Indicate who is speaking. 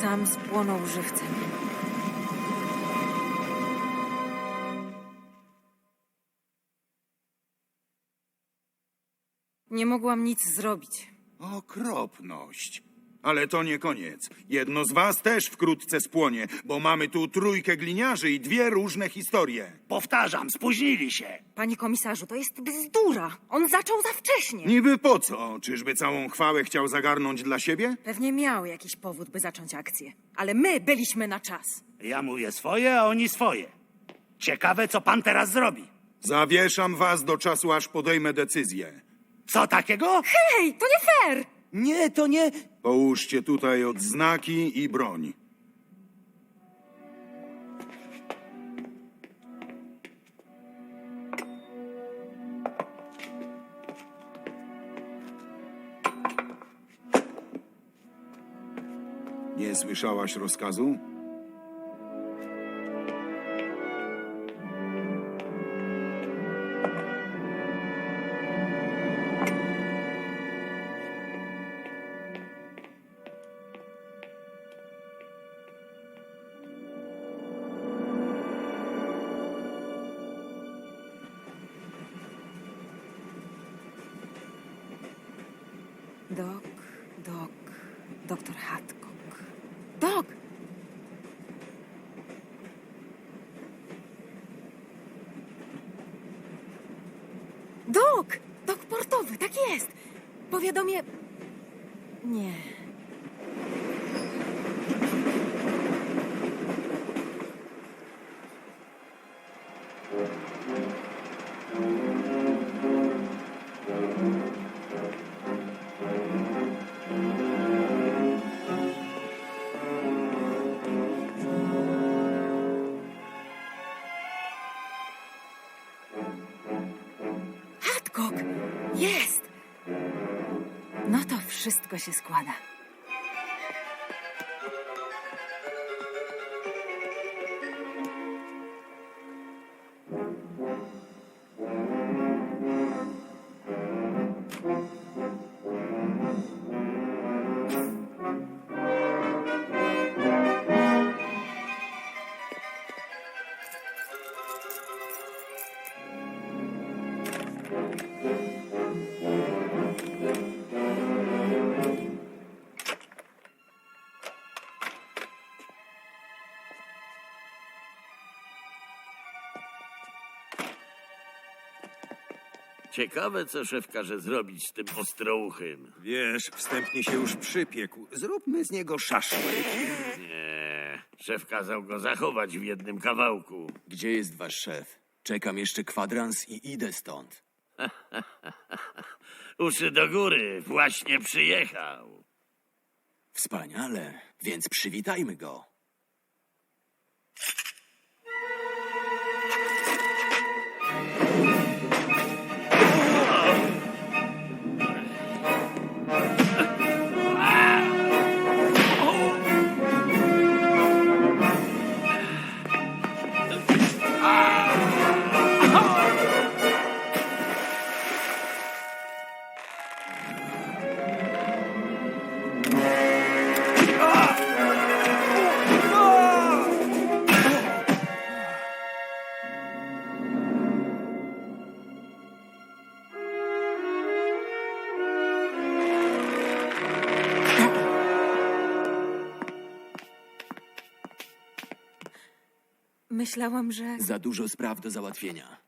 Speaker 1: Sam spłonął żywcem. Nie mogłam nic zrobić.
Speaker 2: Okropność. Ale to nie koniec. Jedno z was też wkrótce spłonie, bo mamy tu trójkę gliniarzy i dwie różne historie.
Speaker 3: Powtarzam, spóźnili się.
Speaker 1: Panie komisarzu, to jest bzdura. On zaczął za wcześnie.
Speaker 2: Niby po co? Czyżby całą chwałę chciał zagarnąć dla siebie?
Speaker 1: Pewnie miał jakiś powód, by zacząć akcję. Ale my byliśmy na czas.
Speaker 3: Ja mówię swoje, a oni swoje. Ciekawe, co pan teraz zrobi.
Speaker 2: Zawieszam was do czasu, aż podejmę decyzję.
Speaker 3: Co takiego?
Speaker 1: Hej, to nie fair!
Speaker 4: Nie, to nie.
Speaker 2: Połóżcie tutaj odznaki i broń. Nie słyszałaś rozkazu?
Speaker 1: Dok, dok, doktor Hadcock. Dok! Dok! Dok portowy, tak jest! Powiadomię... Nie. Jest! No to wszystko się składa.
Speaker 5: Ciekawe, co szef każe zrobić z tym ostrouchym.
Speaker 4: Wiesz, wstępnie się już przypiekł. Zróbmy z niego szaszłyk.
Speaker 5: Nie, szef kazał go zachować w jednym kawałku.
Speaker 6: Gdzie jest wasz szef? Czekam jeszcze kwadrans i idę stąd.
Speaker 5: Uszy do góry, właśnie przyjechał.
Speaker 6: Wspaniale, więc przywitajmy go.
Speaker 1: Myślałam, że...
Speaker 6: Za dużo spraw do załatwienia.